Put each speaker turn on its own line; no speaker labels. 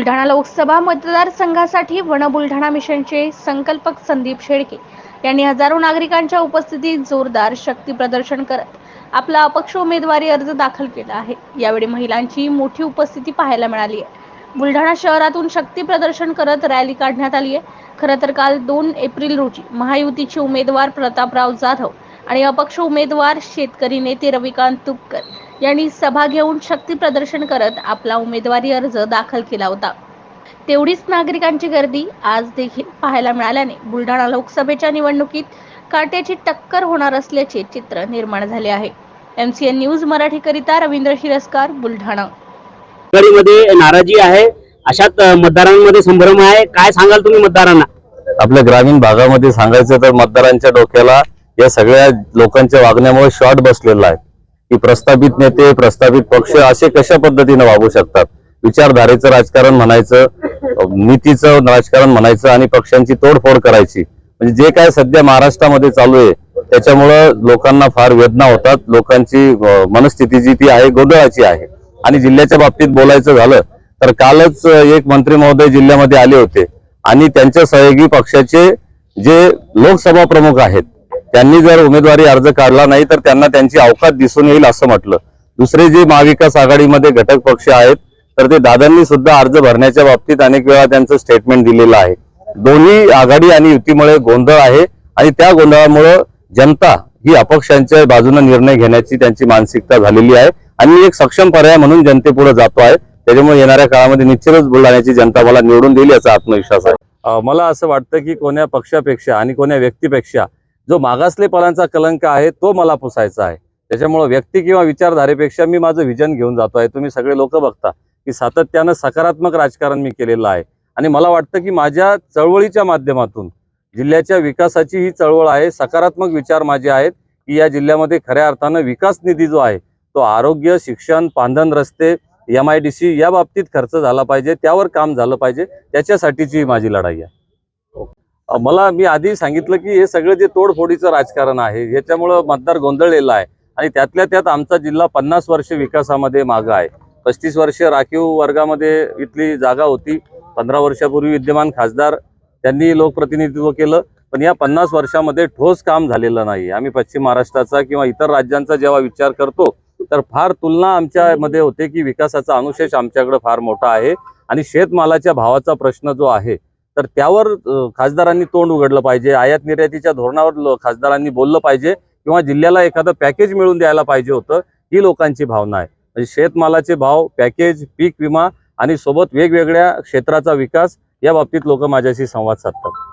बुलढाणा लोकसभा मतदारसंघासाठी वन बुलढाणा मिशनचे संकल्पक संदीप शेळके यांनी हजारो नागरिकांच्या उपस्थितीत जोरदार शक्ती प्रदर्शन करत आपला अपक्ष उमेदवारी अर्ज दाखल केला आहे. यावेळी महिलांची मोठी उपस्थिती पाहायला मिळाली आहे. बुलढाणा शहरातून शक्ती प्रदर्शन करत रॅली काढण्यात आली आहे. खरं तर काल दोन एप्रिल रोजी महायुतीचे उमेदवार प्रतापराव जाधव आणि अपक्ष उमेदवार शेतकरी नेते रविकांत तुपकर यांनी सभा घेऊन शक्ती प्रदर्शन करत आपला उमेदवारी अर्ज दाखल केला होता. तेवढीच नागरिकांची गर्दी आज देखील पाहायला मिळाल्याने बुलढाणा लोकसभेच्या निवडणुकीत काट्याची टक्कर होणार असल्याचे चित्र निर्माण झाले आहे. एम सी एन न्यूज मराठीकरिता रवींद्र शिरस्कार बुलढाणा.
नाराजी आहे. अशात मतदारांमध्ये संभ्रम आहे. काय सांगाल तुम्ही मतदारांना?
आपल्या ग्रामीण भागामध्ये सांगायचं तर मतदारांच्या डोक्याला या सगळ्या लोकांच्या वागण्यामुळे शॉर्ट बसलेला आहे. की प्रस्थापित नेते प्रस्थापित पक्ष असे कशा पद्धतीने वागू शकतात? विचारधारेचं राजकारण म्हणायचं नीतीचं राजकारण म्हणायचं आणि पक्षांची तोडफोड करायची. म्हणजे जे काय सध्या महाराष्ट्रामध्ये चालू आहे त्याच्यामुळं लोकांना फार वेदना होतात. लोकांची मनस्थिती जी ती आहे गोंधळाची आहे. आणि जिल्ह्याच्या बाबतीत बोलायचं झालं तर कालच एक मंत्री महोदय जिल्ह्यामध्ये आले होते. आणि त्यांच्या सहयोगी पक्षाचे जे लोकसभा प्रमुख आहेत त्यांनी जर उमेदवारी अर्ज काढला नाही तर त्यांना त्यांची अवकात दिसून येईल असं म्हटलं. दुसरे जे महाविकास आघाडीमध्ये घटक पक्ष आहेत तर ते दादांनी सुद्धा अर्ज भरण्याच्या बाबतीत अनेक वेळा त्यांचं स्टेटमेंट दिलेलं आहे. दोन्ही आघाडी आणि युतीमुळे गोंधळ आहे आणि त्या गोंधळामुळं जनता ही अपक्षांच्या बाजूने निर्णय घेण्याची त्यांची मानसिकता झालेली आहे. आणि मी एक सक्षम पर्याय म्हणून जनतेपुढे जातो आहे. त्याच्यामुळे येणाऱ्या काळामध्ये निश्चितच बुलढाण्याची जनता मला निवडून देईल याचा आत्मविश्वास आहे. मला असं वाटतं की कोण्या पक्षापेक्षा आणि कोण्या व्यक्तीपेक्षा जो मागासलेपणाचा कलंक आहे तो मला पुसायचा आहे. त्याच्यामुळं व्यक्ती किंवा विचारधारेपेक्षा मी माझं विजन घेऊन जातो आहे. तुम्ही सगळे लोक बघता की सातत्यानं सकारात्मक राजकारण मी केलेलं आहे. आणि मला वाटतं की माझ्या चळवळीच्या माध्यमातून जिल्ह्याच्या विकासाची ही चळवळ आहे. सकारात्मक विचार माझे आहेत की या जिल्ह्यामध्ये खऱ्या अर्थानं विकास निधी जो आहे तो आरोग्य शिक्षण पांधन रस्ते एम आय डी सी या बाबतीत खर्च झाला पाहिजे. त्यावर काम झालं पाहिजे. त्याच्यासाठीची माझी लढाई आहे. मला मी आधी सांगितलं की हे सगळं जे तोडफोडीचं राजकारण आहे ह्याच्यामुळं मतदार गोंधळलेला आहे आणि त्यातल्या त्यात आमचा जिल्हा पन्नास वर्ष विकासामध्ये मागं आहे. पस्तीस वर्ष राखीव वर्गामध्ये इथली जागा होती. पंधरा वर्षापूर्वी विद्यमान खासदार त्यांनी लोकप्रतिनिधित्व केलं पण या पन्नास वर्षामध्ये ठोस काम झालेलं नाही. आम्ही पश्चिम महाराष्ट्राचा किंवा इतर राज्यांचा जेव्हा विचार करतो तर फार तुलना आमच्यामध्ये होते की विकासाचा अनुशेष आमच्याकडे फार मोठा आहे आणि शेतमालाच्या भावाचा प्रश्न जो आहे तर त्यावर खासदारांनी तोंड उघडलं पाहिजे. आयात निर्यातीच्या धोरणावर खासदारांनी बोललं पाहिजे किंवा जिल्ह्याला एखादं पॅकेज मिळून द्यायला पाहिजे होतं ही लोकांची भावना आहे. म्हणजे शेतमालाचे भाव पॅकेज पीक विमा आणि सोबत वेगवेगळ्या क्षेत्राचा विकास या बाबतीत लोक माझ्याशी संवाद साधतात.